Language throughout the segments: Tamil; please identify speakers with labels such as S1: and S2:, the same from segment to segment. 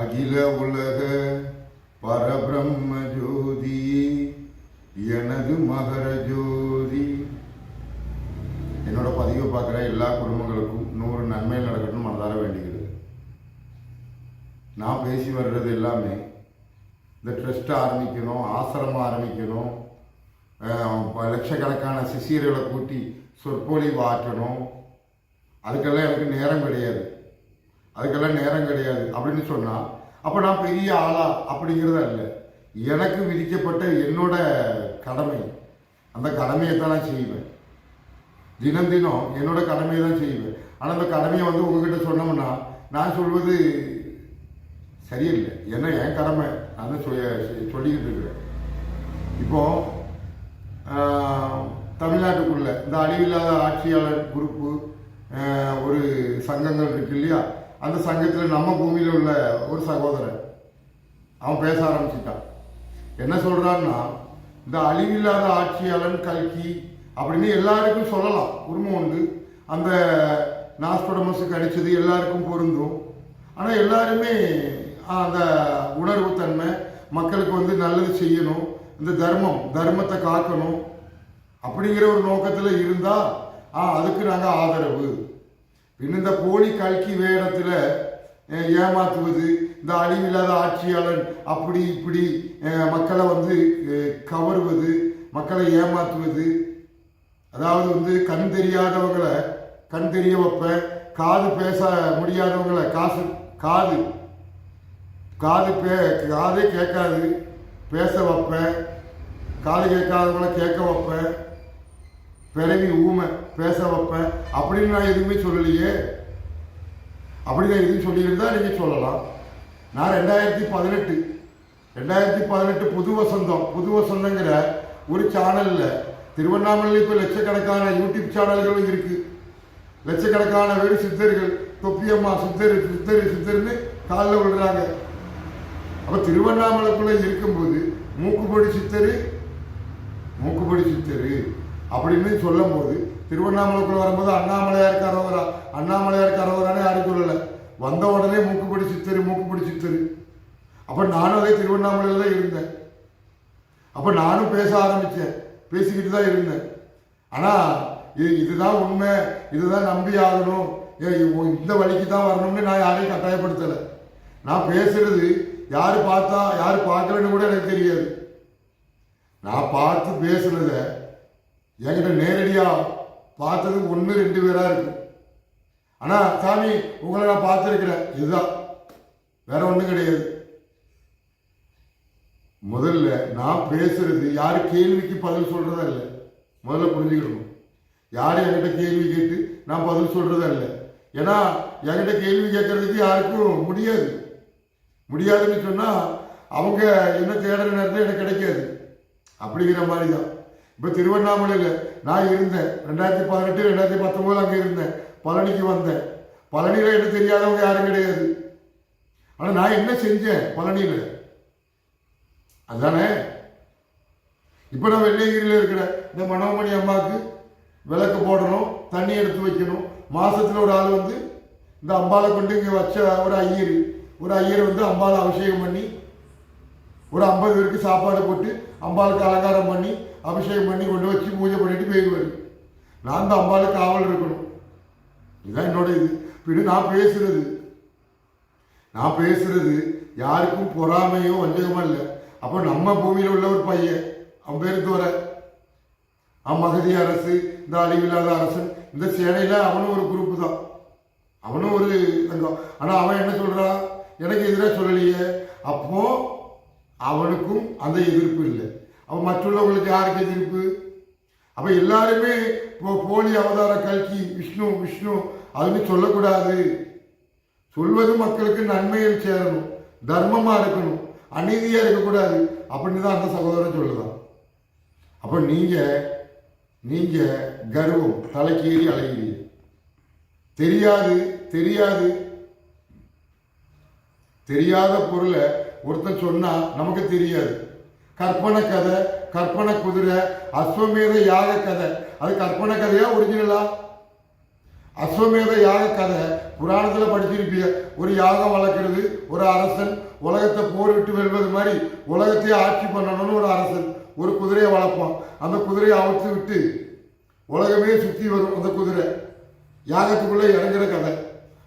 S1: அகில உலக பரபிரம்ம ஜோதி எனது மகர ஜோதி. என்னோட பதிவை பார்க்குற எல்லா குடும்பங்களுக்கும் நூறு நன்மை நடக்கணும்னு மனதார வேண்டிக்கிறது நான் பேசி வர்றது எல்லாமே இந்த ட்ரஸ்ட் ஆரம்பிக்கணும் ஆசிரமம் ஆரம்பிக்கணும் லட்சக்கணக்கான சிசியர்களை கூட்டி சொற்பொழிவு ஆற்றணும். அதுக்கெல்லாம் எனக்கு நேரம் கிடையாது. அதுக்கெல்லாம் நேரம் கிடையாது அப்படின்னு சொன்னால் அப்போ நான் பெரிய ஆளா அப்படிங்கிறதா இல்லை. எனக்கு விதிக்கப்பட்ட என்னோட கடமை அந்த கடமையை தான் நான் செய்வேன். தினம் தினம் என்னோட கடமையை தான் செய்வேன். ஆனால் அந்த கடமையை வந்து உங்ககிட்ட சொன்னோம்னா நான் சொல்வது சரியில்லை. ஏன்னா என் கடமை நான் சொல்லி- சொல்லிக்கிட்டு இருக்கிறேன். இப்போ தமிழ்நாட்டுக்குள்ள இந்த அழிவில்லாத ஆட்சியாளர் குரூப்பு ஒரு சங்கங்கள் இருக்கு இல்லையா? அந்த சங்கத்தில் நம்ம பூமியில் உள்ள ஒரு சகோதரன். அவன் பேச ஆரம்பிச்சிட்டான். என்ன சொல்கிறான்னா இந்த அழிவில்லாத ஆட்சியாளன் கல்கி அப்படின்னு எல்லாருக்கும் சொல்லலாம். உரிமை உண்டு. அந்த நாஸ்படமஸுக்கு அடித்தது எல்லாருக்கும் பொருந்தும். ஆனால் எல்லாருமே அந்த உணர்வு தன்மை மக்களுக்கு வந்து நல்லது செய்யணும். இந்த தர்மம் தர்மத்தை காக்கணும். அப்படிங்கிற ஒரு நோக்கத்தில் இருந்தால் ஆ அதுக்கு நாங்கள் ஆதரவு. பின் இந்த போலி கல்கி வேடத்தில் ஏமாற்றுவது ஏமாத்துவது இந்த அழிவில்லாத ஆட்சியாளன் அப்படி இப்படி மக்களை வந்து கவருவது மக்களை ஏமாத்துவது. அதாவது வந்து கண் தெரியாதவங்களை கண் தெரிய வைப்பேன் காது பேச முடியாதவங்களை காசு காது. காது பே காதே கேட்காது பேச வைப்பேன் காது கேட்காதவங்களை கேட்க வைப்பேன் பிறவி ஊமை பேச வைப்பேன் அப்படின்னு நான் எதுவுமே சொல்லலையே. அப்படி நான் எதுவும் சொல்லியிருந்தா நீங்கள் சொல்லலாம். நான் ரெண்டாயிரத்தி பதினெட்டு ரெண்டாயிரத்தி பதினெட்டு புது வசந்தம் புது வசந்தங்கிற ஒரு சேனலில் திருவண்ணாமலையில் இப்போ லட்சக்கணக்கான யூடியூப் சேனல்களும் இருக்குது லட்சக்கணக்கான வெறும் சித்தர்கள் தொப்பியம்மா சித்தர் சித்தர் சித்தர்னு காலில் விழுறாங்க. அப்போ திருவண்ணாமலைக்குள்ளே இருக்கும்போது மூக்குப்பொடி சித்தர் மூக்குப்பொடி சித்தர். அப்படின்னு சொல்லும்போது திருவண்ணாமலைக்குள்ள வரும்போது அண்ணாமலையார் கரவரா அண்ணாமலையார் கரவரானே யாரும் சொல்லலை. வந்த உடனே மூக்குப்பொடி மூக்கு பிடிச்சி சித்தர் அப்போ நானும் அதே திருவண்ணாமலையில் தான் இருந்தேன். அப்போ நானும் பேச ஆரம்பித்தேன் பேசிக்கிட்டு தான் இருந்தேன். ஆனால் இது இதுதான் உண்மை. இதுதான் நம்பி ஆகணும். ஏ, இந்த வழிக்கு தான் வரணும்னு நான் யாரையும் கட்டாயப்படுத்தலை. நான் பேசுறது யார் பார்த்தா யார் பார்க்கலன்னு கூட எனக்கு தெரியாது. நான் பார்த்து பேசுனத என்கிட்ட நேரடியாக பார்த்தது ஒன்று ரெண்டு பேராக இருக்கு. ஆனால் சாமி உங்களை நான் பார்த்துருக்கிறேன். இதுதான். வேற ஒன்றும் கிடையாது. முதல்ல நான் பேசுறது யார் கேள்விக்கு பதில் சொல்றதா இல்லை. முதல்ல புரிஞ்சுக்கணும். யார் என்கிட்ட கேள்வி கேட்டு நான் பதில் சொல்றதா இல்லை. ஏன்னா என்கிட்ட கேள்வி கேட்கறதுக்கு யாருக்கும் முடியாது. முடியாதுன்னு சொன்னால் அவங்க என்ன தேடுற நேரத்தில் எனக்கு கிடைக்காது. அப்படிங்கிற மாதிரி தான் இப்போ திருவண்ணாமலையில் நான் இருந்தேன். ரெண்டாயிரத்தி பதினெட்டு ரெண்டாயிரத்தி பத்தொம்போது அங்கே இருந்தேன். பழனிக்கு வந்தேன். பழனியில் எனக்கு தெரியாதவங்க யாரும் கிடையாது. ஆனால் நான் என்ன செஞ்சேன் பழனியில்? அதுதானே இப்போ நான் வெள்ளையங்கிரியில் இருக்கிற இந்த மனோமணி அம்மாவுக்கு விளக்கு போடணும் தண்ணி எடுத்து வைக்கணும். மாதத்தில் ஒரு ஆள் வந்து இந்த அம்பாலை கொண்டு இங்கே வச்ச ஒரு ஐயர். ஒரு ஐயர் வந்து அம்பாலை அபிஷேகம் பண்ணி ஒரு ஐம்பது பேருக்கு சாப்பாடு போட்டு அம்பாளுக்கு அலங்காரம் பண்ணி அபிஷேகம் பண்ணி கொண்டு வச்சு பூஜை பண்ணிட்டு போயிடுவார் நான் தான் அம்பாளுக்கு காவல் இருக்கணும். இதுதான் என்னோட இது. பின்ன நான் பேசுறது. நான் பேசுறது யாருக்கும் பொறாமையோ வஞ்சகமோ இல்லை. அப்போ நம்ம பூமியில் உள்ள ஒரு பையன் அவன் பேர் தோற அவன் மகதி அரசு இந்த அழிவில்லாத அரசன் இந்த சேனையில் அவனும் ஒரு குரூப்பு தான். அவனும் ஒரு சங்கம். ஆனால் அவன் என்ன சொல்கிறான் எனக்கு எதிராக சொல்லலையே. அப்போ அவனுக்கும் அந்த எதிர்ப்பு இல்லை. அவன் மற்றுள்ளவங்களுக்கு யாருக்கு எதிர்ப்பு? அப்போ எல்லாருமே இப்போ போலி அவதார கல்கி விஷ்ணு விஷ்ணு அதுன்னு சொல்லக்கூடாது. சொல்வது மக்களுக்கு நன்மையில் சேரணும் தர்மமாக இருக்கணும் அநீதியாக இருக்கக்கூடாது அப்படின்னு தான் அந்த சகோதரன் சொல்லுதான். அப்போ நீங்கள் நீங்கள் கர்வம் தலைக்கேறி அழகிறீங்க தெரியாது தெரியாது. தெரியாத பொருளை ஒருத்தன் சொன்னால் நமக்கு தெரியாது. கற்பனை கதை கற்பனை குதிரை அஸ்வமேத யாக கதை. அது கற்பனை கதையா ஒரிஜினலா அஸ்வமேத யாக கதை. புராணத்தில் படிச்சிருப்பீங்க ஒரு யாகம் வளர்க்குறது ஒரு அரசன் உலகத்தை போரிட்டு வெல்வது மாதிரி உலகத்தையே ஆட்சி பண்ணணும்னு ஒரு அரசன் ஒரு குதிரையை வளர்ப்பான். அந்த குதிரையை அவுத்து விட்டு உலகமே சுற்றி வரும் அந்த குதிரை. யாகத்துக்குள்ளே இறங்குற கதை.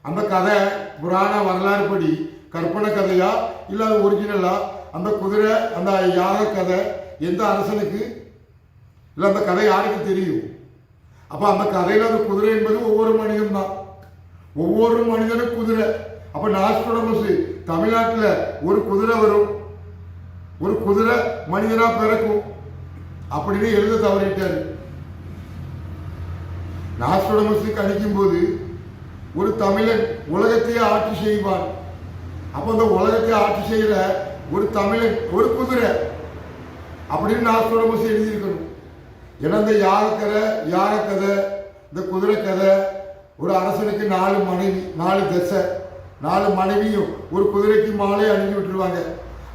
S1: அந்த கதை புராண வரலாறு படி கற்பனை கதையா இல்லை அது ஒரிஜினலா அந்த குதிரை அந்த யாக கதை எந்த அரசனுக்கு இல்லை அந்த கதை யாருக்கு தெரியும்? அப்போ அந்த கதையில் அந்த குதிரை என்பது ஒவ்வொரு மனிதன் தான். ஒவ்வொரு மனிதனும் குதிரை. அப்போ நாஸ்டோடமஸ் தமிழ்நாட்டில் ஒரு குதிரை வரும். ஒரு குதிரை மனிதனாக பிறக்கும். அப்படின்னு எழுத தவறிட்டார். நாஸ்ட்ரோடமஸ் கணிக்கும் போது ஒரு தமிழன் உலகத்தையே ஆட்சி செய்வான். அப்போ அந்த உலகத்தை ஆட்சி செய்யற ஒரு தமிழன் ஒரு குதிரை. அப்படின்னு நான் நாஸ்ட்ரோடமஸ் எழுதியிருக்கணும். ஏன்னா இந்த யாக கதை யாக கதை? இந்த குதிரை கதை ஒரு அரசனுக்கு நாலு மனைவி நாலு தசை. நாலு மனைவியும் ஒரு குதிரைக்கு மாலை அணிஞ்சு விட்டுருவாங்க.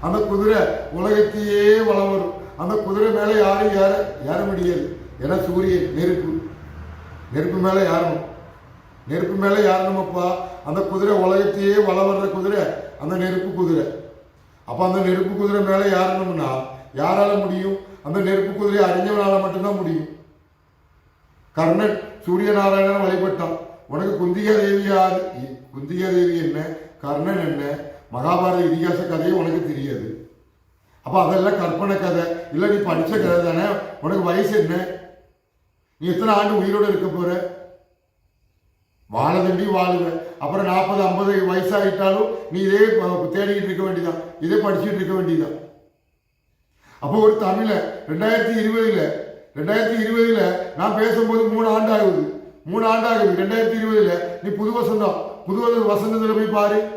S1: அந்த குதிரை உலகத்தையே வளம் வரும். அந்த குதிரை மேலே யாரும் ஏற ஏற முடியாது. ஏன்னா சூரியன் நெருப்பு. நெருப்பு மேலே யாரும் நெருப்பு மேலே ஏறணுமப்பா. அந்த குதிரை உலகத்தையே வளம் வர்ற குதிரை அந்த நெருப்பு குதிரை. அப்போ அந்த நெருப்பு குதிரை மேலே ஏறணும்னா யாரால முடியும்? அந்த நெருப்பு குதிரை அறிஞ்சவனால மட்டும்தான் முடியும். கர்ணன் சூரிய நாராயணன் வழிபட்டான். உனக்கு குந்திகா தேவி யார்? குந்திகா தேவி என்ன? கர்ணன் என்ன? மகாபாரத இதிகாச கதையும் உனக்கு தெரியாது. அப்போ அதெல்லாம் கற்பனை கதை. இல்லை நீ படித்த கதை தானே? உனக்கு வயசு என்ன? நீ எத்தனை ஆண்டு உயிரோட இருக்க போற? வாழ தண்டி வாழுவேன் அப்புறம் நாற்பது ஐம்பது வயசாகிட்டாலும் நீ இதே தேடிக்கிட்டு இருக்க வேண்டியதான் இதே படிச்சுட்டு இருக்க வேண்டியதான் அப்போ ஒரு தமிழ ரெண்டாயிரத்தி இருபதுல ரெண்டாயிரத்தி இருபதுல நான் பேசும்போது மூணு ஆண்டு ஆகுது மூணு ஆண்டு ஆகுது ரெண்டாயிரத்தி இருபதுல நீ புது வசந்தம் புது வச- வசந்தத்தில் போய் பாரு.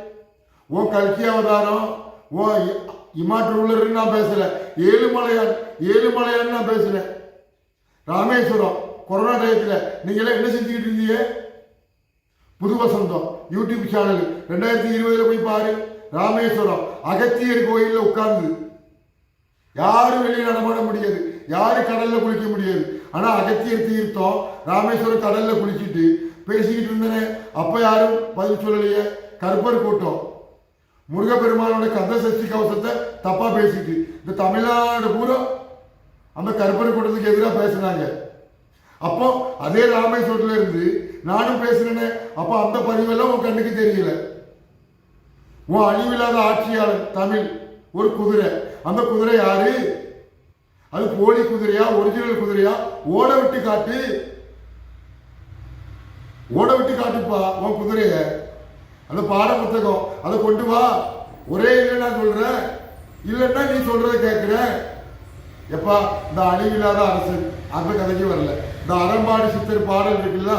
S1: ஓ கல்கி அவதாரம் ஓ இ- இமாற்றுள்ளர்னு நான் பேசல. ஏழுமலையான் ஏழுமலையான்னு நான் பேசல. ராமேஸ்வரம் கொரோனா டயத்தில் நீங்களாம் என்ன செஞ்சுக்கிட்டு இருந்தீங்க? புது வசந்தம் யூடியூப் சேனல் ரெண்டாயிரத்தி இருபதுல போய் பாரு. ராமேஸ்வரம் அகத்தியர் கோயிலில் உட்கார்ந்து. யாரும் வெளியே நடமாட முடியாது. யாரும் கடல்ல குளிக்க முடியாது. ஆனா அகத்தியர் தீர்த்தம் ராமேஸ்வரம் கடல்ல குளிச்சுட்டு பேசிக்கிட்டு இருந்தனே. அப்ப யாரும் பதில் சொல்லலையே. கருப்பர் கூட்டம். முருகப்பெருமானோட கந்த சஷ்டி கவசத்தை தப்பா பேசிட்டு. இந்த தமிழ்நாடு பூரா அந்த கருப்பர் கூட்டத்துக்கு எதிராக பேசினாங்க. அப்போ அதே ராமேஸ்வரத்துல இருந்து நானும் பேசுனேனே அப்போ அந்த பதிவெல்லாம் உன் கண்ணுக்கு தெரியல. உன் அழிவில்லாத ஆட்சியாளர் தமிழ் ஒரு குதிரை. அந்த குதிரை யாரு? அது போலி குதிரையா ஒரிஜினல் குதிரையா? ஓட விட்டு காட்டு. ஓட விட்டு காட்டுப்பா உன் குதிரைய. அந்த பாட புத்தகம் அதை கொண்டு வா. ஒரே இல்லை நான் சொல்றேன். இல்லைன்னா நீ சொல்றத கேட்கிறேன். எப்பா இந்த அழிவில்லாத அரசு அந்த கதைக்கு வரல. இந்த அறம்பாடி சித்தர் பாடல் இருக்குல்ல?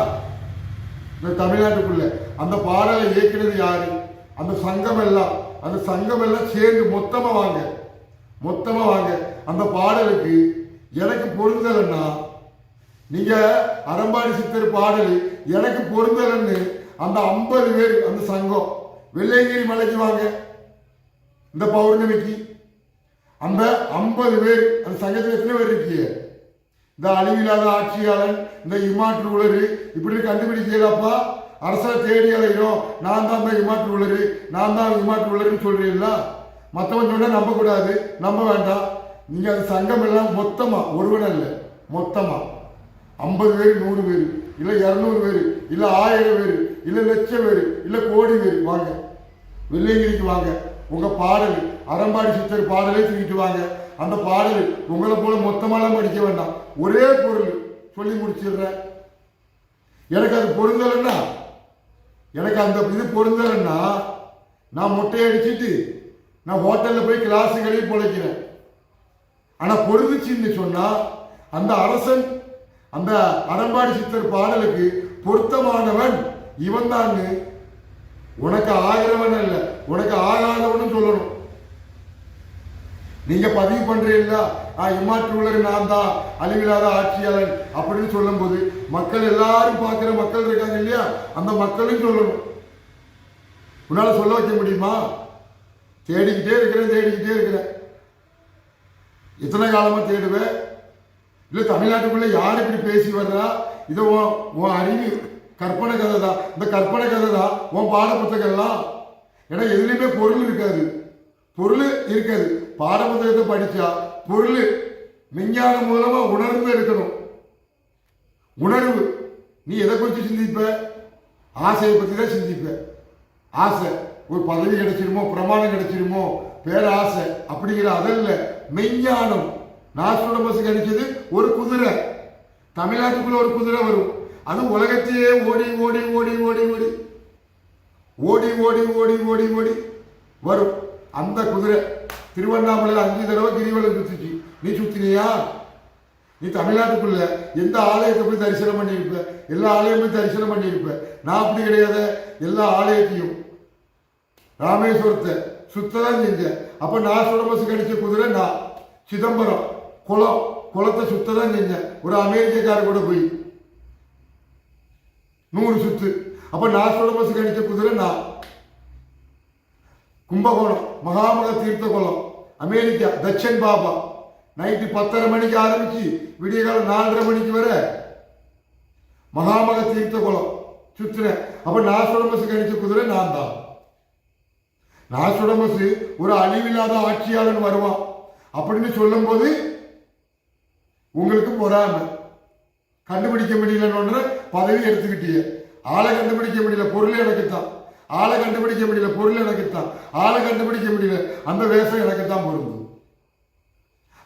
S1: இந்த தமிழ்நாட்டுக்குள்ள. அந்த பாடலை இயக்கினது யாரு? அந்த சங்கம் எல்லாம் அந்த சங்கம் எல்லாம் சேர்ந்து மொத்தமா வாங்க. மொத்தமா வாங்க. அந்த பாடலுக்கு எனக்கு பொருந்தலைன்னா நீங்க அறம்பாடி சித்தர் பாடல் எனக்கு பொருந்தலைன்னு அந்த ஐம்பது பேர் அந்த சங்கம் வெள்ளையங்கிரி மலைக்கு வாங்க. இந்த பௌர்ணமிக்கு. அந்த ஐம்பது பேர் அந்த சங்கத்தில் எத்தனை பேர் இருக்கீங்க இந்த அழிவில்லாத ஆட்சியாளன் இந்த இம்மாற்று உளரு இப்படி கண்டுபிடிக்கலப்பா? அரசா தேடி அலைகிறோம் நான் தான் இந்த இம்மாற்று உலரு நான் தான் இம்மாற்று உலருன்னு சொல்றீங்களா? மற்றவன் சொன்னால் நம்பக்கூடாது. நம்ப வேண்டாம். நீங்கள் அந்த சங்கம் எல்லாம் மொத்தமாக ஒருவன் அல்ல மொத்தமாக ஐம்பது பேர் நூறு பேர் இல்லை இரநூறு பேர் இல்லை ஆயிரம் பேர் இல்லை லட்சம் பேர் இல்லை கோடி பேர் வாங்க. வெள்ளையங்கிரிக்கு வாங்க. உங்கள் பாடல் அறம்பாடி சித்தர் பாடலே தூக்கிட்டு வாங்க. அந்த பாடல் உங்களை போல மொத்தமாலாம் படிக்க வேண்டாம். ஒரே பொருள் சொல்லி முடிச்சிடுறேன். எனக்கு அது பொருந்தலைன்னா எனக்கு அந்த இது பொருந்தலைன்னா நான் முட்டையை அடிச்சிட்டு நான் ஹோட்டலில் போய் கிளாஸுகளையும் பிழைக்கிறேன். ஆனால் பொருந்துச்சுன்னு சொன்னால் அந்த அரசன் அந்த அறம்பாடி சித்தர் பாடலுக்கு பொருத்தமானவன் இவன் உனக்கு ஆகிறவன் அல்ல உனக்கு ஆகாதவனும் சொல்லணும். நீங்க பதிவு பண்றீங்களா? நான் இம்மாற்றுள்ளர் நான் தான் அழிவில்லாத ஆட்சியாளன் அப்படின்னு சொல்லும்போது மக்கள் எல்லாரும் பார்க்கிற மக்கள் இருக்காங்க இல்லையா? அந்த மக்களும் சொல்லணும். உன்னால சொல்ல வைக்க முடியுமா? தேடிக்கிட்டே இருக்கிறேன் தேடிக்கிட்டே இருக்கிறேன். எத்தனை காலமா தேடுவேன் இல்ல தமிழ்நாட்டுக்குள்ள யார் இப்படி பேசி வர்றா? இதை உன் உன் அறிவு கற்பனை கதை தான். இந்த கற்பனை கதை தான். உன் பாட புத்தகம்லாம் ஏன்னா எதுலையுமே பொருள் இருக்காது. பொருள் இருக்காது. பாட படித்தா பொருள் விஞ்ஞானம் மூலமாக உணர்ந்து இருக்கணும் உணர்வு. நீ எதை குறித்து சிந்திப்ப? ஆசையை பற்றி தான் சிந்திப்ப. ஆசை. ஒரு பதவி கிடைச்சிருமோ பிரமாணம் கிடைச்சிருமோ பேராசை அப்படிங்கிற அதல்ல. மெஞ்ஞானம் நாஸ்ட்ரோடமஸ் கிடைச்சது ஒரு குதிரை. தமிழ்நாட்டுக்குள்ள ஒரு குதிரை வரும். அது உலகத்தையே ஓடி ஓடி ஓடி ஓடி. ஓடி ஓடி ஓடி ஓடி ஓடி ஓடி. வரும். அந்த குதிரை. திருவண்ணாமலையில் அஞ்சு தடவை கிரிவலம் சுத்துச்சு. நீ சுத்தினியா? நீ தமிழ்நாட்டுக்குள்ள எந்த ஆலயத்தை போய் தரிசனம் பண்ணியிருப்ப? எல்லா ஆலயமும் தரிசனம் பண்ணியிருப்ப? நான் அப்படி கிடையாது எல்லா ஆலயத்தையும். ராமேஸ்வரத்தை சுத்ததான் செஞ்சேன். அப்ப நான் சுடபஸ் கடிச்ச குதிரை நான். சிதம்பரம் குளம் குளத்தை சுத்ததான் செஞ்சேன். ஒரு அமெரிக்கக்கார கூட போய். நூறு சுத்து. அப்ப நான் சுடபஸ் கடிச்ச குதிரை நான். கும்பகோணம் மகாமக தீர்த்த குளம் அமெரிக்கா தட்சன் பாபா. நைட்டு பத்தரை மணிக்கு ஆரம்பிச்சு விடிய காலம் நாலரை மணிக்கு வர மகாமக தீர்த்த குளம் சுத்துறேன் அப்ப நாசுடமசு கணிச்ச குதிரை நான் தான். நாசுடமசு ஒரு அழிவில்லாத ஆட்சியாளன் வருவான். அப்படின்னு சொல்லும்போது உங்களுக்கு பொறாமை. கண்டுபிடிக்க முடியலன்னு பதவி எடுத்துக்கிட்டீங்க. ஆளை கண்டுபிடிக்க முடியல பொருள் எனக்கு தான் ஆளை கண்டுபிடிக்க முடியல பொருள் எனக்கு தான் ஆளை கண்டுபிடிக்க முடியல அந்த வேஷம் எனக்கு தான் பொருந்தும்.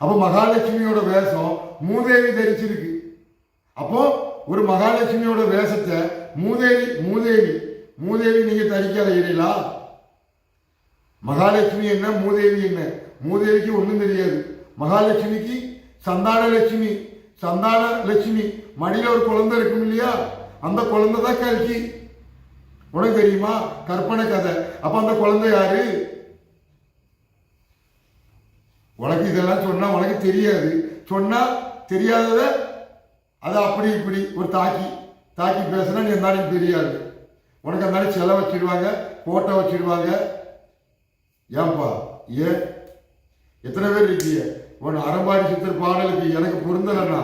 S1: அப்போ மகாலட்சுமியோட வேஷம் மூதேவி தரிச்சிருக்கு. அப்போ ஒரு மகாலட்சுமியோட வேஷத்தை மூதேவி மூதேவி மூதேவி நீங்க தரிக்காத இல்லையா மகாலட்சுமி என்ன மூதேவி என்ன? மூதேவிக்கு ஒன்றும் தெரியாது. மகாலட்சுமிக்கு சந்தான லட்சுமி சந்தான லட்சுமி. மடியில ஒரு குழந்தை இருக்கும் இல்லையா? அந்த குழந்தை தான் கல்கி. உனக்கு தெரியுமா? கற்பனை கதை. அப்ப அந்த குழந்தை யாரு? உனக்கு இதெல்லாம் சொன்னா உனக்கு தெரியாது. சொன்னா தெரியாதத அதை அப்படி இப்படி ஒரு தாக்கி தாக்கி பேசுனா நீ இருந்தாலும் தெரியாது. உனக்கு அந்த செலை வச்சிடுவாங்க போட்டோ வச்சிடுவாங்க. ஏன்பா? ஏன்? எத்தனை பேர் இருக்கீங்க? உன் அறம்பாடி சித்தர் பாடலுக்கு எனக்கு பொருந்தலண்ணா.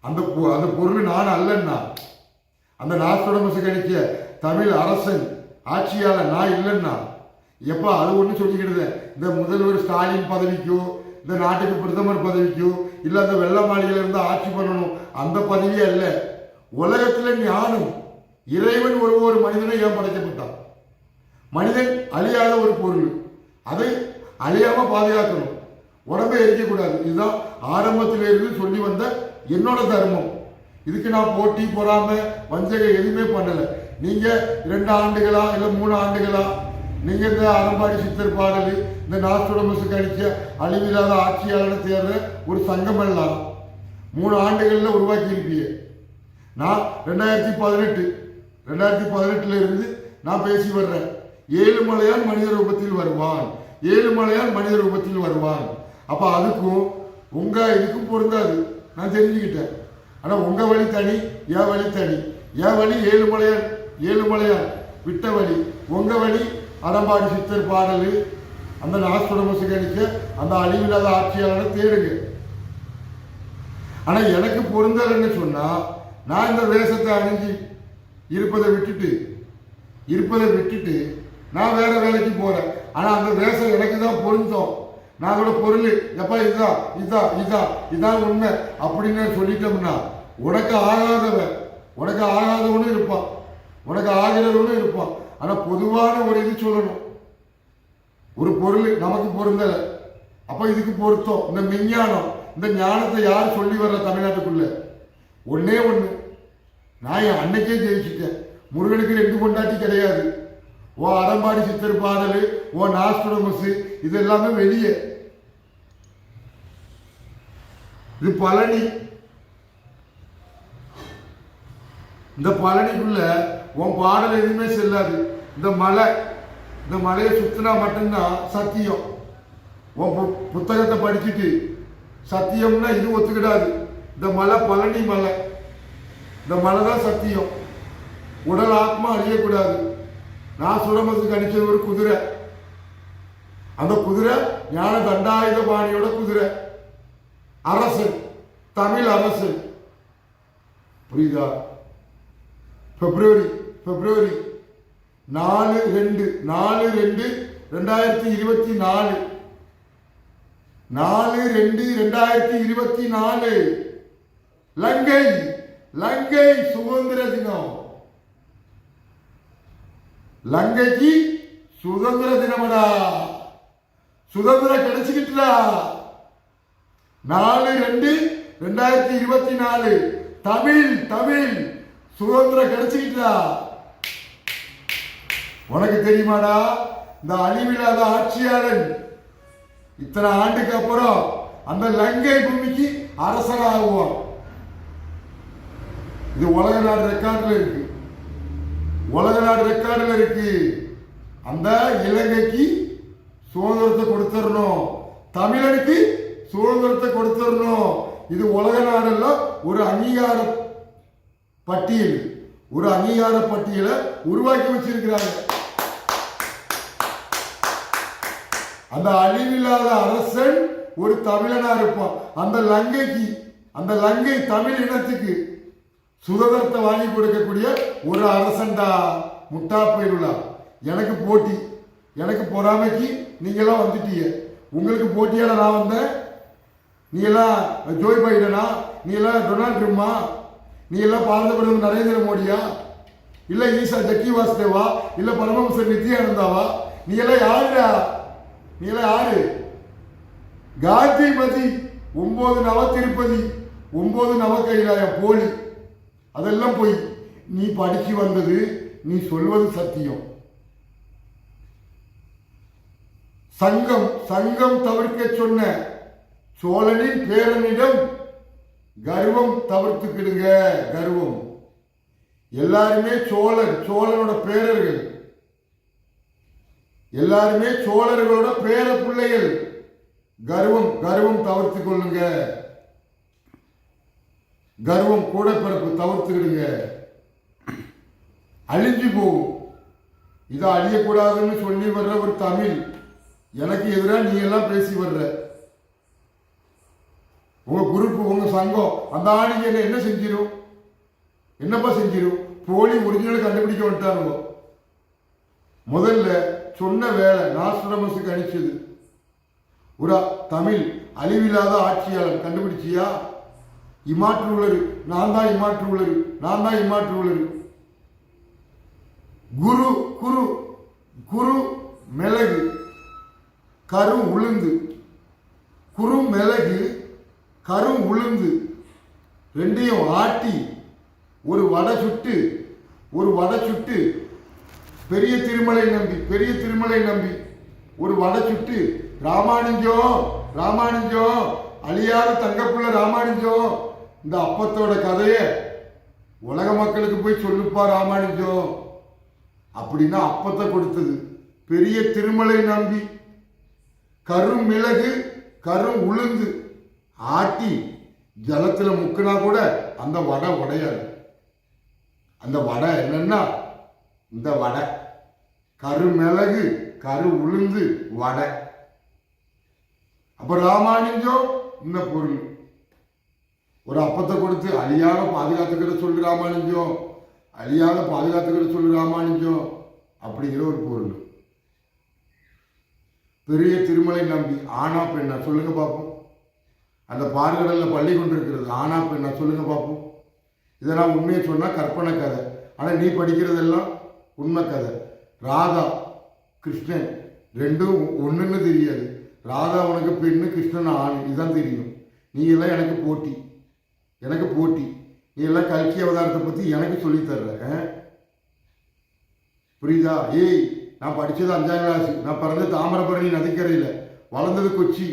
S1: அந்த பொ- அந்த பொருள் நான் அல்லண்ணா. அந்த நாஸ்டோடமஸ் கணிக்க தமிழ் அரசன் ஆட்சியாளர் நான் இல்லைன்னா எப்போ அது ஒன்று சொல்லிக்கிடுது இந்த முதல்வர் ஸ்டாலின் பதவிக்கோ இந்த நாட்டுக்கு பிரதமர் பதவிக்கோ இல்லை அந்த வெள்ள மாளிகையிலிருந்து ஆட்சி பண்ணணும் அந்த பதவியே அல்ல. உலகத்தில் ஞானம் இறைவன் ஒரு ஒரு மனிதனை ஏன் படைக்கப்பட்டான்? மனிதன் அழியாத ஒரு பொருள். அதை அழியாம பாதுகாக்கணும். உடம்பை எரிக்கக்கூடாது இதுதான் ஆரம்பத்திலிருந்து சொல்லி வந்த என்னோட தர்மம். இதுக்கு நான் போட்டி போடாமல் வஞ்சகம் எதுவுமே பண்ணலை. நீங்கள் ரெண்டு ஆண்டுகளா இல்லை மூணு ஆண்டுகளா? நீங்கள் இந்த அறம்பாடி சித்தர் பாடல் இந்த நாஸ்டோடமஸ் கணிச்ச அழிவில்லாத ஆட்சியாளர் தேர்ற ஒரு சங்கம் எல்லாம் மூணு ஆண்டுகளில் உருவாக்கியிருப்பீங்க நான் ரெண்டாயிரத்தி பதினெட்டு ரெண்டாயிரத்தி பதினெட்டுல இருந்து நான் பேசி வர்றேன். ஏழு மலையான் மனித ரூபத்தில் வருவான். ஏழு மலையான் மனித ரூபத்தில் வருவான். அப்போ அதுக்கும் உங்கள் இதுக்கும் பொருந்தாது. நான் தெரிஞ்சுக்கிட்டேன். ஆனால் உங்கள் வழி தனி என் வழி தனி. என் வழி ஏழு ஏழுமலையார் விட்ட வழி உங்க வழி அறம்பாடி சித்தர் பாடல். அந்த நாஸ்துடமசு கணிக்க அந்த அழிவில்லாத ஆட்சியாளரை தேடுங்க. ஆனால் எனக்கு பொருந்தலைன்னு சொன்னால் நான் இந்த வேஷத்தை அணிஞ்சு இருப்பதை விட்டுட்டு இருப்பதை விட்டுட்டு நான் வேற வேலைக்கு போகிறேன் ஆனால் அந்த வேஷம் எனக்கு தான் பொருந்தோம். நான் அதோட பொருள் எப்பா இதுதான் இதுதான் இதுதான் இதான் உண்மை அப்படின்னு சொல்லிட்டோம்னா உனக்கு ஆகாதவன் உனக்கு ஆகாதவனும் இருப்பான். உனக்கு ஆகிறவனும் இருப்பான். ஆனால் பொதுவான ஒரு இது சொல்லணும். ஒரு பொருள் நமக்கு பொருந்தலை. அப்போ இதுக்கு பொருத்தம். இந்த விஞ்ஞானம் இந்த ஞானத்தை யார் சொல்லி வர்ற தமிழ்நாட்டுக்குள்ள? ஒன்னே ஒன்று நான் என் அன்னைக்கே ஜெயிச்சுட்டேன். முருகனுக்கு ரெண்டு கொண்டாட்டி கிடையாது. ஓ அடம்பாடி சித்தர் பாடல் ஓ நாஸ்டோடமஸ் இது எல்லாமே வெளியே. இது பழனி. இந்த பழனிக்குள்ள உன் பாடல் எதுவுமே செல்லாது. இந்த மலை இந்த மலையை சுத்தினா மட்டும்தான் சத்தியம். உன் பு- புத்தகத்தை படிச்சுட்டு சத்தியம்னா இது ஒத்துக்கிடாது. இந்த மலை பழனி மலை. இந்த மலை தான் சத்தியம். உடல் ஆத்மா அழியக்கூடாது. நான் சுடமத்துக்கு கணிச்ச ஒரு குதிரை. அந்த குதிரை ஞான தண்டாயுத பாணியோட குதிரை. அரசு தமிழ் அரசு புரியுதா? பிப்ரவரி பிப்ரவரி நாலு ரெண்டு நாலு ரெண்டு ரெண்டாயிரத்தி இருபத்தி நாலு. நாலு ரெண்டு ரெண்டாயிரத்தி இருபத்தி நாலு. லங்கை லங்கை சுதந்திர தினம். லங்கைக்கு சுதந்திர தினமடா. சுதந்திரம் கிடைச்சுக்கிட்டுடா. நாலு ரெண்டு ரெண்டாயிரத்தி இருபத்தி நாலு. தமிழ் தமிழ் சுதந்திரம் கிடைச்சுக்கிட்டா உனக்கு தெரியுமாடா இந்த அழிவில்லாத ஆட்சியாளன் இத்தனை ஆண்டுக்கு அப்புறம் அந்த லங்கை பூமிக்கு அரசனாகுவான். இது உலக நாடு ரெக்கார்டில் இருக்கு. உலக நாடு ரெக்கார்டில் இருக்கு. அந்த இலங்கைக்கு சுதந்திரத்தை கொடுத்துடணும். தமிழனுக்கு சுதந்திரத்தை கொடுத்துடணும். இது உலக நாடல்ல ஒரு அங்கீகார பட்டியல். ஒரு அங்கீகார பட்டியலை உருவாக்கி வச்சிருக்கிறாங்க. அந்த அழிவில்லாத அரசன் ஒரு தமிழனா இருப்பான். அந்த லங்கைக்கு அந்த லங்கை தமிழ் இனத்துக்கு சுதந்திரத்தை வாங்கி கொடுக்கக்கூடிய ஒரு அரசன்டா முட்டா போயிடுலா எனக்கு போட்டி எனக்கு பொறாமைக்கு நீங்களாம் வந்துட்டீங்க. உங்களுக்கு போட்டியால நான் வந்தேன். நீ எல்லாம் ஜோய் பைடனா? நீ எல்லாம் டொனால்ட் ட்ரம்மா நீ எல்லாம் பாரத பிரதமர் நரேந்திர மோடியா? இல்லை ஈசா ஜக்கி வாசுதேவா? இல்லை பரமஹம்சர் நித்யானந்தாவா? நீ எல்லாம் யாருடா? நீ ஆறு. யாரு காந்தி மதி ஒன்பது நவ திருப்பதி ஒன்பது நவ கைலாய போலி. அதெல்லாம் போய் நீ படிச்சு வந்தது நீ சொல்வது சத்தியம். சங்கம் சங்கம் தவிர்க்க சொன்ன சோழனின் பேரனிடம் கர்வம் தவிர்த்துக்கிடுங்க கர்வம். எல்லாருமே சோழன் சோழனோட பேரர்கள். எல்லாருமே சோழர்களோட பேர பிள்ளைகள். கர்வம் கர்வம் தவிர்த்து கொள்ளுங்க. கர்வம் கூட பிறப்பு தவிர்த்துக்கிடுங்க. அழிஞ்சு போகும். இதை அழியக்கூடாதுன்னு சொல்லி வர்ற ஒரு தமிழ் எனக்கு எதிராக நீ எல்லாம் பேசி வர்ற. உங்க குரூப் உங்க சங்கம் அந்த ஆளுங்க என்ன செஞ்சிடும் என்னப்பா செஞ்சிடும் போலி ஒரிஜினல் கண்டுபிடிக்க வந்துட்டானுங்க முதல்ல சொன்ன வேலை நாஸ்ட்ரமஸுக்கு கணிச்சது ஒரு தமிழ் அழிவில்லாத ஆட்சியாளர் கண்டுபிடிச்சியா? இமாற்று உள்ளரு நான் தான் இமாற்று உள்ளரு நான் தான் இமாற்று குரு குரு குரு மிளகு கரு உளுந்து. குரு மிளகு கரு உளுந்து. ரெண்டையும் ஆட்டி ஒரு வடை சுட்டு ஒரு வடை சுட்டு பெரிய திருமலை நம்பி பெரிய திருமலை நம்பி. ஒரு வடை சுட்டு ராமானுஜம் ராமானுஜம் அழியாத தங்கப்புள்ள ராமானுஜம் இந்த அப்பத்தோட கதையை உலக மக்களுக்கு போய் சொல்லுப்பா ராமானுஜம் அப்படின்னா அப்பத்தை கொடுத்தது. பெரிய திருமலை நம்பி. கரும் மிளகு கரும் உளுந்து ஆட்டி ஜலத்தில் முக்குனா கூட அந்த வடை உடையாது. அந்த வடை என்னன்னா இந்த வடை. கரு மிளகு கரு உளுந்து வடை. அப்ப ராமானுஜம் இந்த பொருள். ஒரு அப்பத்தை கொடுத்து அழியாத பாதுகாத்துக்கிட்ட சொல்லு ராமானுஜம் அழியாத பாதுகாத்துக்கிட்ட சொல்லு ராமானுஜம் அப்படிங்கிற ஒரு பொருள். பெரிய திருமலை நம்பி ஆனா பெண்ணா சொல்லுங்க பார்ப்போம் அந்த பார்கடலில் பள்ளி கொண்டிருக்கிறது ஆனா பெண்ணா சொல்லுங்க பார்ப்போம் இதெல்லாம் உண்மையை சொன்னால் கற்பனை கதை. ஆனால் நீ படிக்கிறதெல்லாம் உண்மை கதை. ராதா கிருஷ்ணன் ரெண்டும் ஒன்றுன்னு தெரியாது. ராதா உனக்கு பெண்ணு கிருஷ்ணன் ஆண் இதுதான் தெரியும். நீ எல்லாம் எனக்கு போட்டி. எனக்கு போட்டி. நீ எல்லாம் கல்கி அவதாரத்தை பற்றி எனக்கு சொல்லித்தர்ற புரியுதா? ஏய் நான் படித்தது அஞ்சாம் கிளாஸ் நான் பிறந்த தாமிரபரணி நதிக்கரையில். வளர்ந்தது கொச்சி.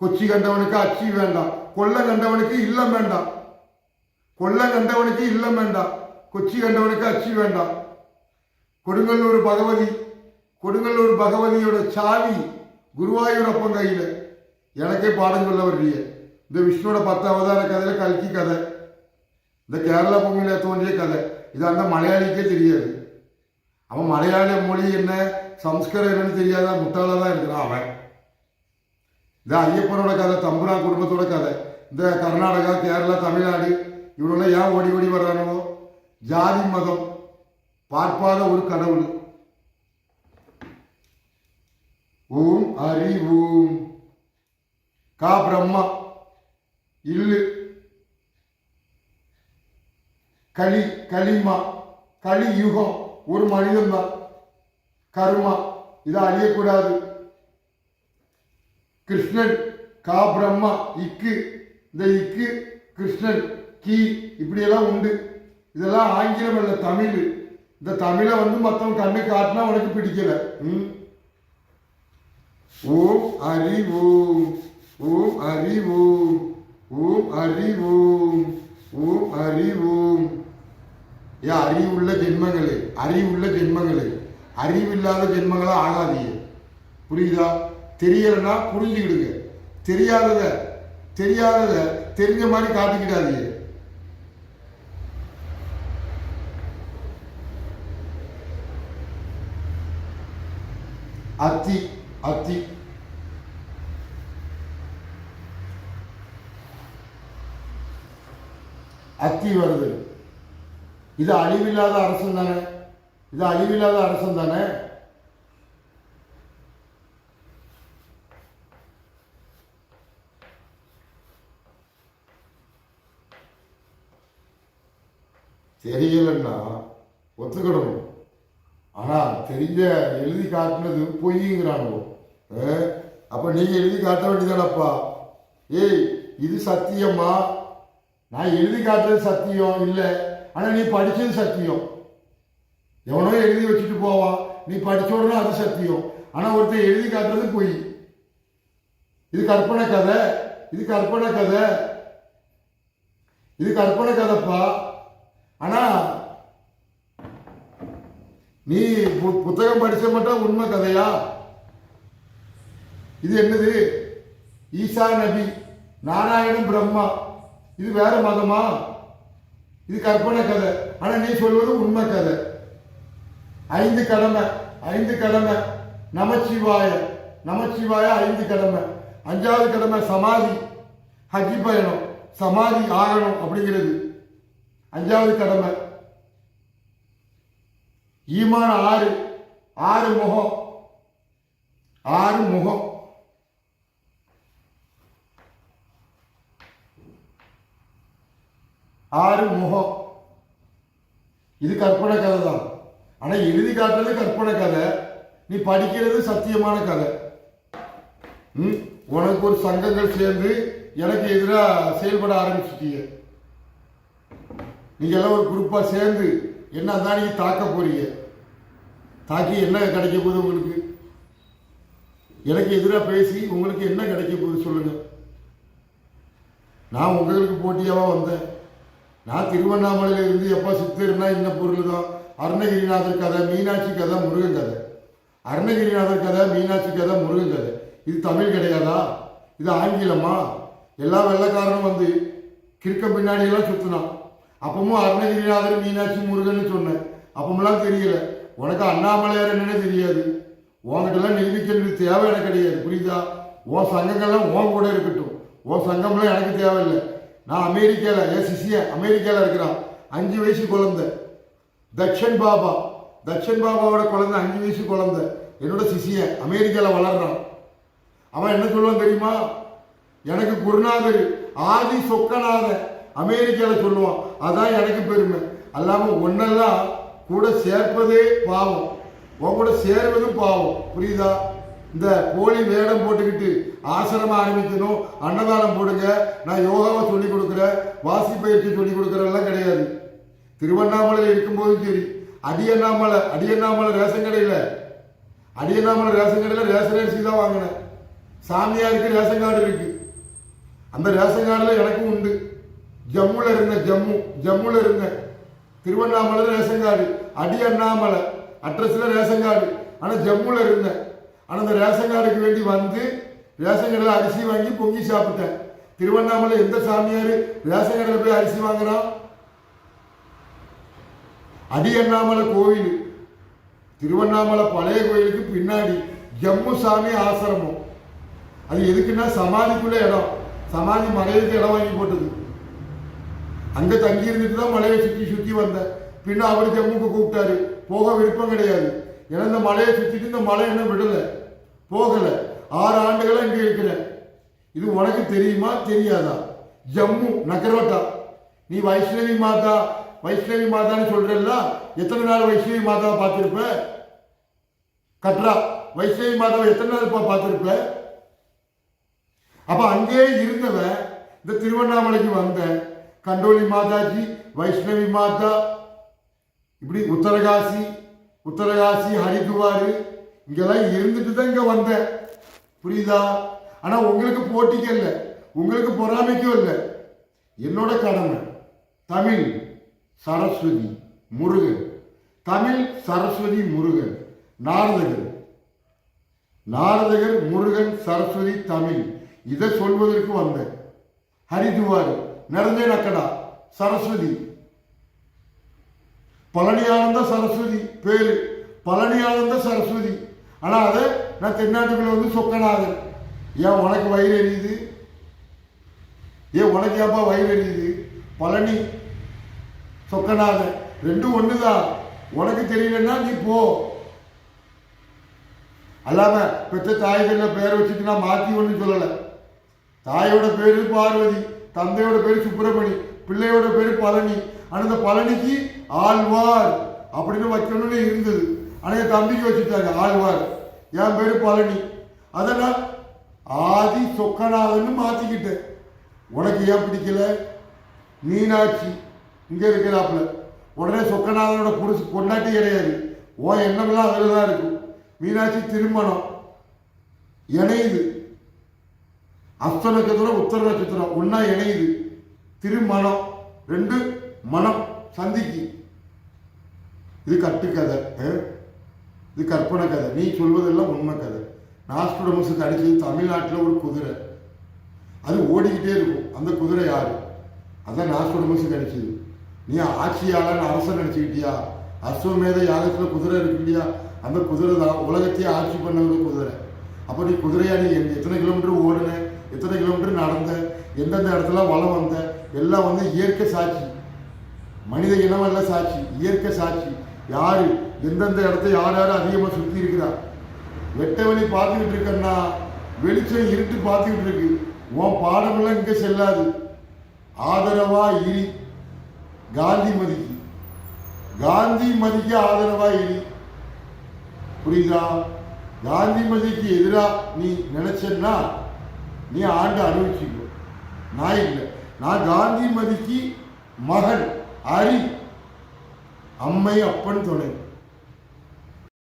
S1: கொச்சி கண்டவனுக்கு அச்சி வேண்டாம். கொல்ல கண்டவனுக்கு இல்லம் வேண்டாம். கொல்ல கண்டவனுக்கு இல்லம் வேண்டாம். கொச்சி கண்டவனுக்கு அச்சி வேண்டாம். கொடுங்கல்லூர் பகவதி கொடுங்கல்லூர் பகவதியோட சாவி குருவாயூரப்பன் கையில் எனக்கே பாடம் சொல்ல வர்றீங்க. இந்த விஷ்ணுவோட பத்து அவதார கதையில் கல்கி கதை. இந்த கேரளா பூமியில தோன்றிய கதை. இது அந்த மலையாளிக்கே தெரியாது. அவன் மலையாள மொழி என்ன சம்ஸ்கரம் என்னன்னு தெரியாத முட்டாளாக தான் இருக்கிறான் அவன். இந்த ஐயப்பனோட கதை தம்புரான் குடும்பத்தோட கதை. இந்த கர்நாடகா கேரளா தமிழ்நாடு இவனெல்லாம் ஏன் ஓடி ஓடி வர்றானோ ஜாதி மதம். பார்ப்பாத ஒரு கடவுள் ஓம் ஹரி ஓம் கா பிரம்மா. இல்லு. களி களிமா. களி யுகம் ஒரு மனிதன் தான் கர்மா. இதை அழியக்கூடாது. கிருஷ்ணன் கா பிரம்மா இக்கு. இந்த இக்கு கிருஷ்ணன் கி இப்படியெல்லாம் உண்டு. இதெல்லாம் ஆங்கிலம் இல்ல தமிழ். இந்த தமிழை வந்து மற்றவங்க கண்ணு காட்டினா உனக்கு பிடிக்கல. ம்? ஓம் ஹரி ஓம் ஓம் ஹரி ஓம் ஓம் ஹரி ஓம் ஓம் ஹரி ஓம் ஏ அறிவுள்ள ஜென்மங்களே அறிவுள்ள ஜென்மங்களே. அறிவில்லாத ஜென்மங்களா ஆகாதீங்க புரியுதா? தெரியலன்னா புரிஞ்சுக்கிடுங்க. தெரியாதத தெரியாதத தெரிஞ்ச மாதிரி காட்டிக்கிடாதீங்க. அத்தி அத்தி. அத்தி வருது. இது அழிவில்லாத அரசன் தானே? இது அழிவில்லாத அரசன் தானே? தெரியலன்னா ஒத்துக்கணும் ஆனால் தெரிஞ்ச எழுதி காட்டினது பொய்யுங்கிறானுவோ அப்போ நீங்கள் எழுதி காட்ட வேண்டியதானப்பா? ஏய் இது சத்தியம்மா நான் எழுதி காட்டுறது சத்தியம் இல்லை. ஆனால் நீ படித்தது சத்தியம். எவனோ எழுதி வச்சுட்டு போவான் நீ படிச்ச உடனே அது சத்தியம். ஆனால் ஒருத்தர் எழுதி காட்டுறது பொய். இது கற்பனை கதை. இது கற்பனை கதை. இது கற்பனை கதைப்பா. ஆனால் நீ பு- புத்தகம் படிச்ச மட்டும் உண்மை கதையா? இது என்னது? ஈசா நபி நாராயணன் பிரம்மா. இது வேற மதமா? இது கற்பனை கதை. ஆனா நீ சொல்வது உண்மை கதை. ஐந்து கடமை ஐந்து கடமை. நமச்சிவாய நமச்சிவாய ஐந்து கடமை. அஞ்சாவது கடமை சமாதி ஹஜி பயணம் சமாதி ஆகணும் அப்படிங்கிறது. அஞ்சாவது கடமை. ஈமான் ஆறு ஆறு முகம். ஆறு முகம். ஆறு முகம். இது கற்பனை கதை தான். ஆனால் எழுதி காட்டுறது கற்பனை கதை. நீ படிக்கிறது சத்தியமான கதை. ம்? உனக்கு ஒரு சங்கங்கள் சேர்ந்து எனக்கு எதிராக செயல்பட ஆரம்பிச்சிட்டீங்க நீங்கள் எல்லாம் ஒரு குரூப்பாக சேர்ந்து என்ன தான் நீ தாக்க போறீங்க? தாக்கி என்ன கிடைக்க போகுது உங்களுக்கு? எனக்கு எதிராக பேசி உங்களுக்கு என்ன கிடைக்க போகுது சொல்லுங்க. நான் உங்களுக்கு போட்டியாவா வந்தேன். நான் திருவண்ணாமலையில இருந்து எப்போ சித்தர்னா இந்த பொருள் தான். அருணகிரிநாதர் கதை மீனாட்சி கதை முருகன் கதை. அருணகிரிநாதர் கதை மீனாட்சி கதை முருகன் கதை. இது தமிழ் கிடையாதா? இது ஆங்கிலமா? எல்லா வெள்ளக்காரனும் வந்து கிறுக்க பின்னாடி எல்லாம் சுத்தினான். அப்பவும் அருணகிரிநாதர் மீனாட்சி முருகன் சொன்னேன். அப்பமெல்லாம் தெரியல. உனக்கு அண்ணாமலையார் என்னன்னு தெரியாது. உங்ககிட்டலாம் நிரூபிக்கிறது தேவை எனக்கு கிடையாது புரியுதா? உன் சங்கங்கள்லாம் உன் கூட இருக்கட்டும். உன் சங்கம்லாம் எனக்கு தேவையில்லை. நான் அமெரிக்காவில் என் சிசிய அமெரிக்காவில் இருக்கிறான். அஞ்சு வயசு குழந்தை. தக்ஷன் பாபா. தக்ஷன் பாபாவோட குழந்தை அஞ்சு வயசு குழந்தை. என்னோட சிசிய அமெரிக்காவில் வளர்றான். அவன் என்ன சொல்லுவான் தெரியுமா? எனக்கு குருநாதர் ஆதி சொக்கநாதன் அமெரிக்காவில் சொல்லுவான். அதான் எனக்கு பெருமை. அல்லாமல் ஒன்னெல்லாம் கூட சேர்ப்பதே பாவம். உன் கூட சேர்வதும் பாவம். புரியுதா? இந்த போலி வேடம் போட்டுக்கிட்டு ஆசிரமம் ஆரம்பிக்கணும். அன்னதானம் போடுங்க. நான் யோகாவை சொல்லி கொடுக்குறேன். வாசி பயிற்சி சொல்லி கொடுக்குறதெல்லாம் கிடையாது. திருவண்ணாமலையில் இருக்கும்போதும் சரி. அடியண்ணாமலை அடியண்ணாமலை ரேஷன் கடையில். அடியண்ணாமலை ரேஷன் கடையில் ரேஷன் அரிசி தான் வாங்கினேன். சாமியாருக்கு ரேஷன் கார்டு இருக்கு. அந்த ரேஷன் கார்டில் எனக்கும் உண்டு. ஜம்முல இருங்க ஜம்மு ஜம்முல இருங்க திருவண்ணாமலை ரேஷன் கார்டு அடி அண்ணாமலை அட்ரஸில் ரேஷன் கார்டு ஆனால் ஜம்முல இருந்தேன் ஆனால் அந்த ரேஷன் கார்டுக்கு வேண்டி வந்து ரேஷன் கடையில் அரிசி வாங்கி பொங்கி சாப்பிட்டேன். திருவண்ணாமலை எந்த சாமியார் ரேஷன் கடையில் போய் அரிசி வாங்குறான்? அடி அண்ணாமலை கோவில். திருவண்ணாமலை பழைய கோயிலுக்கு பின்னாடி ஜம்மு சாமி ஆசிரமம். அது எதுக்குன்னா சமாதிக்குள்ள இடம். சமாதி மலையுக்கு இடம் வாங்கி போட்டது. அங்க தங்கி இருந்துட்டு தான் மலையை சுற்றி சுற்றி வந்தேன் பின்ன அவர் ஜம்முக்கு கூப்பிட்டாரு. போக விருப்பம் கிடையாது. ஏன்னா இந்த மலையை சுற்றிட்டு இந்த மலை என்ன விடலை. போகலை. ஆறு ஆண்டுகளாக இங்கே இருக்கிறேன் இது உனக்கு தெரியுமா? தெரியாதா? ஜம்மு நகரோட்டா நீ வைஷ்ணவி மாதா வைஷ்ணவி மாதான்னு சொல்றல்ல? எத்தனை நாள் வைஷ்ணவி மாதாவை பார்த்துருப்ப? கட்ரா. வைஷ்ணவி மாதாவை எத்தனை நாள் பார்த்துருப்ப? அப்ப அங்கேயே இருந்தவன் இந்த திருவண்ணாமலைக்கு வந்தேன் கண்டோலி மாதாஜி வைஷ்ணவி மாதா இப்படி உத்தரகாசி உத்தரகாசி ஹரிதுவார் இங்கெல்லாம் இருந்துட்டு தான் இங்கே வந்தேன். புரியுதா? ஆனால் உங்களுக்கு போட்டிக்கு இல்லை. உங்களுக்கு பொறாமைக்கும் இல்லை. என்னோட கடமை தமிழ் சரஸ்வதி முருகன். தமிழ் சரஸ்வதி முருகன் நாரதகர். நாரதகர் முருகன் சரஸ்வதி தமிழ். இதை சொல்வதற்கு வந்தேன். ஹரிதுவார் நடந்தேன் அக்கடா சரஸ்வதி. பழனியானந்த சரஸ்வதி பேரு. பழனியானந்த சரஸ்வதி. ஆனால் அதை நான் தென்னாட்டுக்குள்ள வந்து சொக்கனாதன் ஏன் உனக்கு வயிறு எரியுது? ஏன் உனக்கு ஏப்பா வயிறு எரியுது? பழனி. சொக்கநாதன் ரெண்டும் ஒண்ணுதான் உனக்கு தெரியலன்னா நீ போ. அல்லாம பெற்ற தாய்கள்ல பேரை வச்சுட்டு நான் மாற்றி ஒன்றும் சொல்லலை. தாயோட பேரு பார்வதி. தந்தையோட பேர் சுப்பிரமணி பிள்ளையோட பேர் பழனி. ஆனா இந்த பழனிக்கு ஆழ்வார் அப்படின்னு வைக்கணும்னு இருந்தது. ஆனால் என் தம்பிக்கு வச்சுட்டாங்க ஆழ்வார். என் பேர் பழனி. அதனால் ஆதி சொக்கநாதன்னு மாற்றிக்கிட்டேன் உனக்கு ஏன் பிடிக்கல? மீனாட்சி இங்கே இருக்கிறாப்புல. உடனே சொக்கநாதனோட புருஷ பொண்டாட்டி கிடையாது. ஓ எண்ணம்லாம் அதில் தான் இருக்கும். மீனாட்சி திருமணம். இணையுது அஸ்த நட்சத்திரம் உத்தர நட்சத்திரம் ஒன்னா இணையுது. திருமணம் ரெண்டு மனம் சந்திக்கு. இது கட்டுக்கதை இது கற்பனை கதை. நீ சொல்வதெல்லாம் உண்மை கதை. நாஸ்டோடமஸுக்கு அடிச்சது தமிழ்நாட்டில் ஒரு குதிரை. அது ஓடிக்கிட்டே இருக்கும். அந்த குதிரை யாரு? அதான் நாஸ்டோடமஸுக்கு அடிச்சது நீ ஆட்சியாளன் அரசன் நினச்சிக்கிட்டியா அஸ்வமேத யாகத்தில் குதிரை இருக்கு இல்லையா? அந்த குதிரை தான். உலகத்தையே ஆட்சி பண்ணது குதிரை. அப்போ நீ குதிரையா? நீ எத்தனை கிலோமீட்டர் ஓடுன? எத்தனை கிலோமீட்டர் நடந்த எந்தெந்த இடத்துல வளம் வந்த எல்லாம் வந்து இயற்கை சாட்சி. மனித இனம் அல்ல சாட்சி இயற்கை சாட்சி. யாரு எந்தெந்த இடத்த யார் யார் அதிகமாக சுற்றி இருக்கிறா? வெட்ட வழி பார்த்துக்கிட்டு இருக்கன்னா வெளிச்சம் இருட்டு பார்த்துக்கிட்டு இருக்கு. உன் பாடமெல்லாம் இங்கே செல்லாது. ஆதரவா இரி. காந்தி மதிக்கு. காந்தி மதிக்கு ஆதரவா இரி. புரியுதா? காந்தி மதிக்கு எதிராக நீ நினைச்சன்னா நீ ஆண்டு அனுபவிச்சுக்கோ. நான் இல்லை. நான் காந்தி மதிக்கு மகன் அரி அம்மை அப்பன் துணை.